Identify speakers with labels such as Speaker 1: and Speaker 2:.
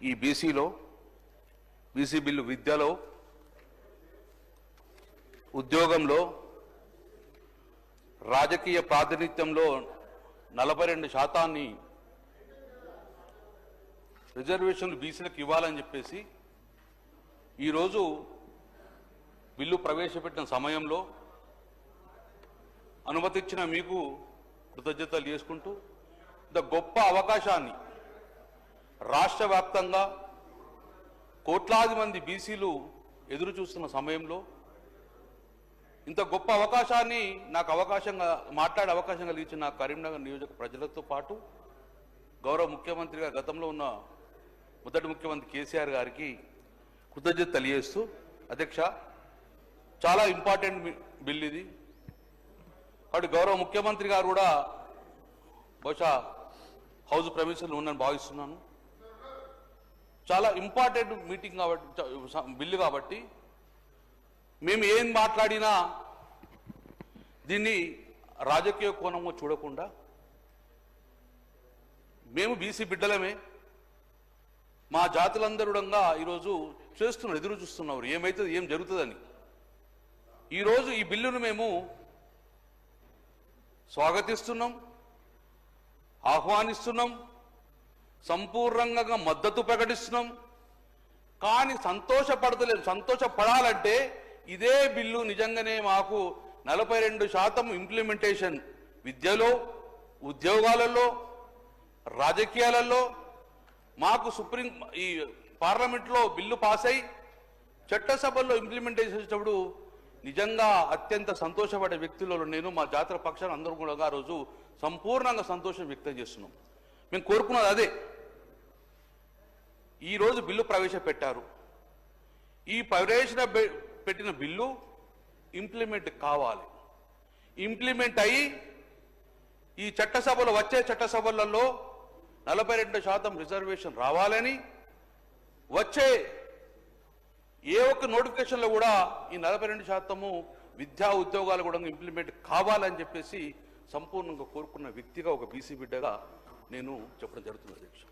Speaker 1: ఈ బీసీలో BC bill విద్యలో ఉద్యోగంలో రాజకీయ ప్రాతినిధ్యంలో నలభై రెండు శాతాన్ని రిజర్వేషన్లు బీసీలకు ఇవ్వాలని చెప్పేసి ఈరోజు బిల్లు ప్రవేశపెట్టిన సమయంలో అనుమతిచ్చిన మీకు కృతజ్ఞతలు చేసుకుంటూ ఇంత గొప్ప అవకాశాన్ని రాష్ట్ర వ్యాప్తంగా కోట్లాది మంది బీసీలు ఎదురు చూస్తున్న సమయంలో ఇంత గొప్ప అవకాశాన్ని నాకు అవకాశంగా మాట్లాడే అవకాశం కలిగించిన కరీంనగర్ నియోజక ప్రజలతో పాటు గౌరవ ముఖ్యమంత్రిగా గతంలో ఉన్న మొదటి ముఖ్యమంత్రి కేసీఆర్ గారికి కృతజ్ఞత తెలియజేస్తూ అధ్యక్ష చాలా ఇంపార్టెంట్ బిల్ ఇది. కాబట్టి గౌరవ ముఖ్యమంత్రి గారు కూడా బహుశా హౌస్ ప్రమిషన్లు ఉందని భావిస్తున్నాను. చాలా ఇంపార్టెంట్ మీటింగ్ కాబట్టి బిల్లు కాబట్టి మేము ఏం మాట్లాడినా దీన్ని రాజకీయ కోణంలో చూడకుండా మేము బీసీ బిడ్డలమే మా జాతులందరుడంగా ఈరోజు చేస్తున్నారు ఎదురు చూస్తున్నారు ఏమైతుంది ఏం జరుగుతుందని. ఈరోజు ఈ బిల్లును మేము స్వాగతిస్తున్నాం ఆహ్వానిస్తున్నాం సంపూర్ణంగా మద్దతు ప్రకటిస్తున్నాం. కానీ సంతోషపడతలేదు. సంతోషపడాలంటే ఇదే బిల్లు నిజంగానే మాకు నలభై రెండు శాతం ఇంప్లిమెంటేషన్ విద్యలో ఉద్యోగాలలో రాజకీయాలలో మాకు సుప్రీం ఈ పార్లమెంట్లో బిల్లు పాస్ అయి చట్టసభల్లో ఇంప్లిమెంటేషన్ చేసేటప్పుడు నిజంగా అత్యంత సంతోషపడే వ్యక్తులలో నేను మా జాతర పక్షాన్ని అందరూ కూడా ఆ రోజు సంపూర్ణంగా సంతోషం వ్యక్తం చేస్తున్నాం. మేము కోరుకున్నది అదే. ఈరోజు బిల్లు ప్రవేశపెట్టారు. ఈ ప్రవేశ పెట్టిన బిల్లు ఇంప్లిమెంట్ కావాలి. ఇంప్లిమెంట్ అయ్యి ఈ చట్టసభలో వచ్చే చట్టసభలలో నలభై రెండు శాతం రిజర్వేషన్ రావాలని వచ్చే ఏ ఒక్క నోటిఫికేషన్లో కూడా ఈ నలభై రెండు శాతము విద్యా ఉద్యోగాలు కూడా ఇంప్లిమెంట్ కావాలని చెప్పేసి సంపూర్ణంగా కోరుకున్న వ్యక్తిగా ఒక బీసీ బిడ్డగా నేను చెప్పడం జరుగుతుంది అధ్యక్ష.